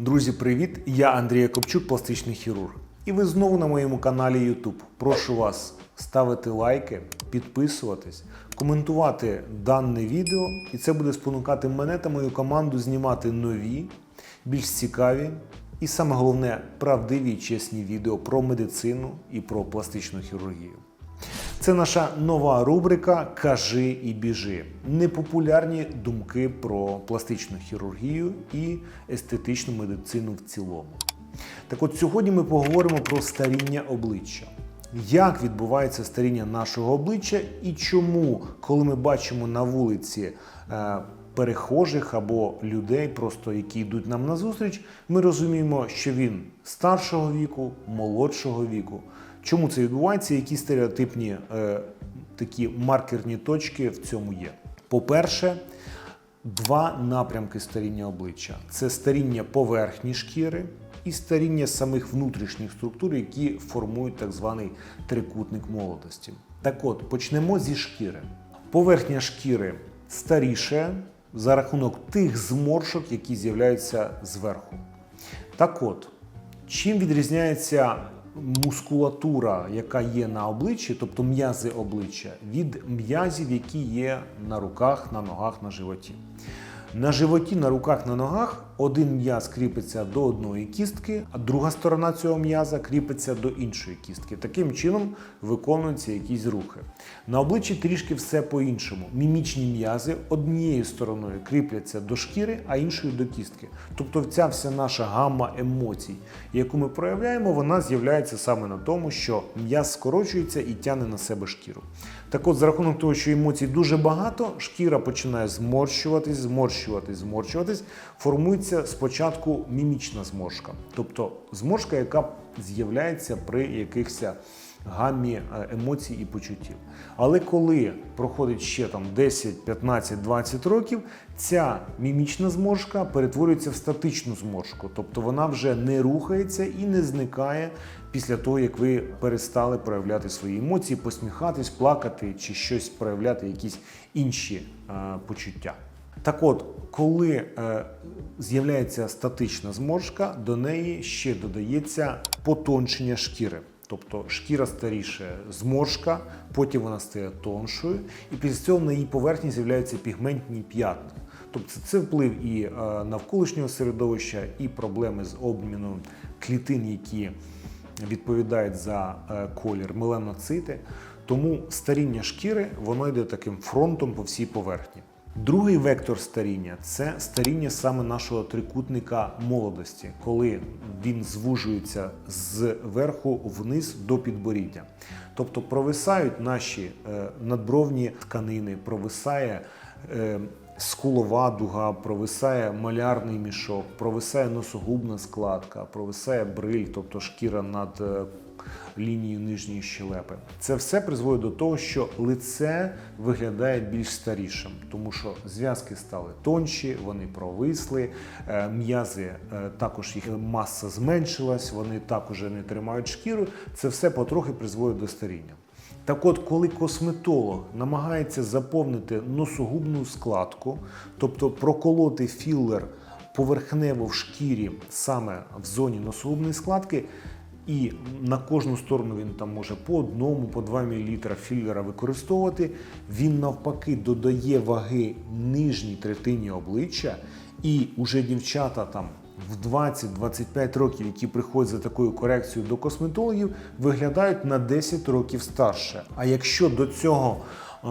Друзі, привіт! Я Андрій Якобчук, пластичний хірург. І ви знову на моєму каналі YouTube. Прошу вас ставити лайки, підписуватись, коментувати дане відео, і це буде спонукати мене та мою команду знімати нові, більш цікаві і саме головне правдиві і чесні відео про медицину і про пластичну хірургію. Це наша нова рубрика Кажи і біжи. Непопулярні думки про пластичну хірургію і естетичну медицину в цілому. Так от сьогодні ми поговоримо про старіння обличчя. Як відбувається старіння нашого обличчя і чому, коли ми бачимо на вулиці е, перехожих або людей, просто які йдуть нам назустріч, ми розуміємо, що він старшого віку, молодшого віку. Чому це відбувається? Які стереотипні е, такі маркерні точки в цьому є? По-перше, два напрямки старіння обличчя: це старіння поверхні шкіри і старіння самих внутрішніх структур, які формують так званий трикутник молодості. Так от, почнемо зі шкіри. Поверхня шкіри старіше за рахунок тих зморшок, які з'являються зверху. Так от, чим відрізняється мускулатура, яка є на обличчі, тобто м'язи обличчя, від м'язів, які є на руках, на ногах, на животі. На животі, на руках, на ногах один м'яз кріпиться до одної кістки, а друга сторона цього м'яза кріпиться до іншої кістки. Таким чином виконуються якісь рухи. На обличчі трішки все по-іншому. Мімічні м'язи однією стороною кріпляться до шкіри, а іншою до кістки. Тобто ця вся наша гамма емоцій, яку ми проявляємо, вона з'являється саме на тому, що м'яз скорочується і тягне на себе шкіру. Так от, за рахунок того, що емоцій дуже багато, шкіра починає зморщуватись, зморщуватись, зморщуватись, формується спочатку мімічна зморшка, тобто зморшка, яка з'являється при якихось гаммі е, емоцій і почуттів. Але коли проходить ще там 10, 15, 20 років, ця мімічна зморшка перетворюється в статичну зморшку, тобто вона вже не рухається і не зникає після того, як ви перестали проявляти свої емоції, посміхатись, плакати чи щось проявляти, якісь інші е, почуття. Так от, коли е, з'являється статична зморшка, до неї ще додається потончення шкіри. Тобто шкіра старіше зморшка, потім вона стає тоншою, і після цього на її поверхні з'являються пігментні п'ятна. Тобто це вплив і е, навколишнього середовища, і проблеми з обміном клітин, які відповідають за е, колір меланоцити. Тому старіння шкіри воно йде таким фронтом по всій поверхні. Другий вектор старіння це старіння саме нашого трикутника молодості, коли він звужується зверху вниз до підборіддя. Тобто провисають наші е, надбровні тканини, провисає е, скулова дуга, провисає малярний мішок, провисає носогубна складка, провисає бриль, тобто шкіра над лінією нижньої щелепи. Це все призводить до того, що лице виглядає більш старішим, тому що зв'язки стали тонші, вони провисли, е, м'язи е, також їх маса зменшилась, вони також не тримають шкіру. Це все потрохи призводить до старіння. Так от, коли косметолог намагається заповнити носогубну складку, тобто проколоти філер поверхнево в шкірі саме в зоні носогубної складки, і на кожну сторону він там може по одному, по 2 мл філера використовувати, він навпаки додає ваги нижній третині обличчя, і уже дівчата там в 20-25 років, які приходять за такою корекцією до косметологів, виглядають на 10 років старше. А якщо до цього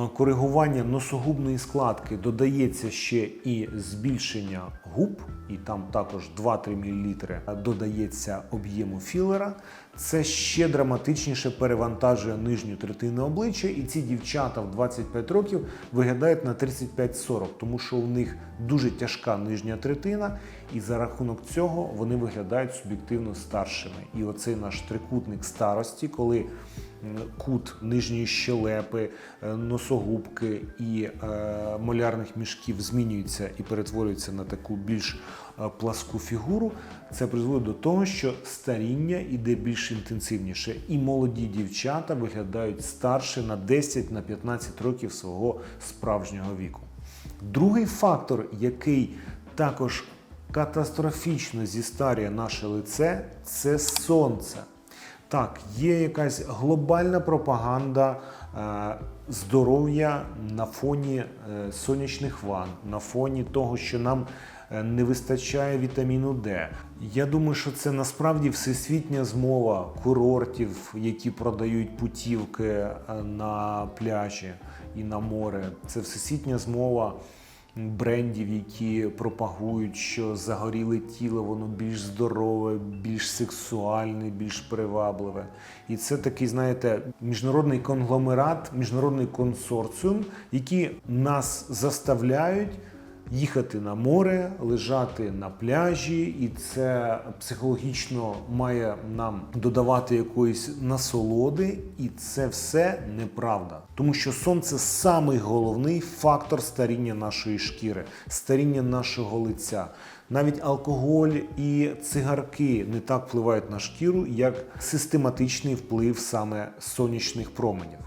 коригування носогубної складки додається ще і збільшення губ, і там також 2-3 мл додається об'єму філера, це ще драматичніше перевантажує нижню третину обличчя, і ці дівчата в 25 років виглядають на 35-40, тому що у них дуже тяжка нижня третина, і за рахунок цього вони виглядають суб'єктивно старшими. І оцей наш трикутник старості, коли кут нижньої щелепи, е, носогубки і е, молярних мішків змінюється і перетворюється на таку більш е, пласку фігуру, це призводить до того, що старіння іде більш інтенсивніше, і молоді дівчата виглядають старше на 10 на 15 років свого справжнього віку. Другий фактор, який також катастрофічно зістарює наше лице, це сонце. Так, є якась глобальна пропаганда е, здоров'я на фоні е, сонячних ванн, на фоні того, що нам е, не вистачає вітаміну Д. Я думаю, що це насправді всесвітня змова курортів, які продають путівки на пляжі і на море. Це всесвітня змова брендів, які пропагують, що загоріле тіло, воно більш здорове, більш сексуальне, більш привабливе. І це такий, знаєте, міжнародний конгломерат, міжнародний консорціум, які нас заставляють їхати на море, лежати на пляжі, і це психологічно має нам додавати якоїсь насолоди, і це все неправда. Тому що сонце самий головний фактор старіння нашої шкіри, старіння нашого лиця. Навіть алкоголь і цигарки не так впливають на шкіру, як систематичний вплив саме сонячних променів.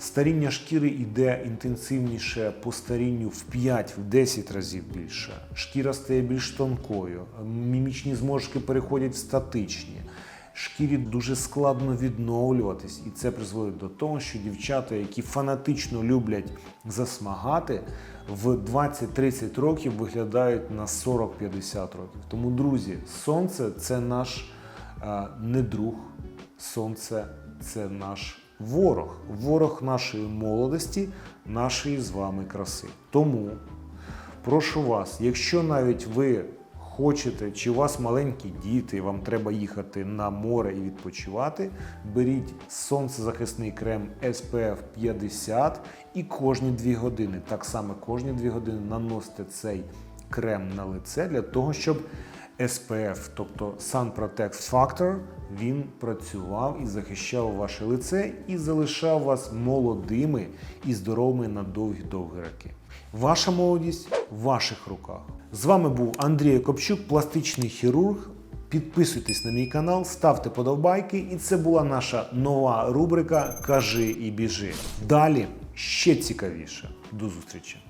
Старіння шкіри йде інтенсивніше по старінню в 5-10 разів більше. Шкіра стає більш тонкою, мімічні зморшки переходять в статичні. Шкірі дуже складно відновлюватись, і це призводить до того, що дівчата, які фанатично люблять засмагати, в 20-30 років виглядають на 40-50 років. Тому, друзі, сонце це наш е, не друг, сонце це наш ворог, ворог нашої молодості, нашої з вами краси. Тому прошу вас, якщо навіть ви хочете, чи у вас маленькі діти, вам треба їхати на море і відпочивати, беріть сонцезахисний крем SPF 50 і кожні 2 години, так само кожні 2 години наносите цей крем на лице для того, щоб SPF, тобто Sun Protect Factor, він працював і захищав ваше лице і залишав вас молодими і здоровими на довгі-довгі роки. Ваша молодість в ваших руках. З вами був Андрій Копчук, пластичний хірург. Підписуйтесь на мій канал, ставте подобайки, і це була наша нова рубрика Кажи і біжи. Далі ще цікавіше. До зустрічі!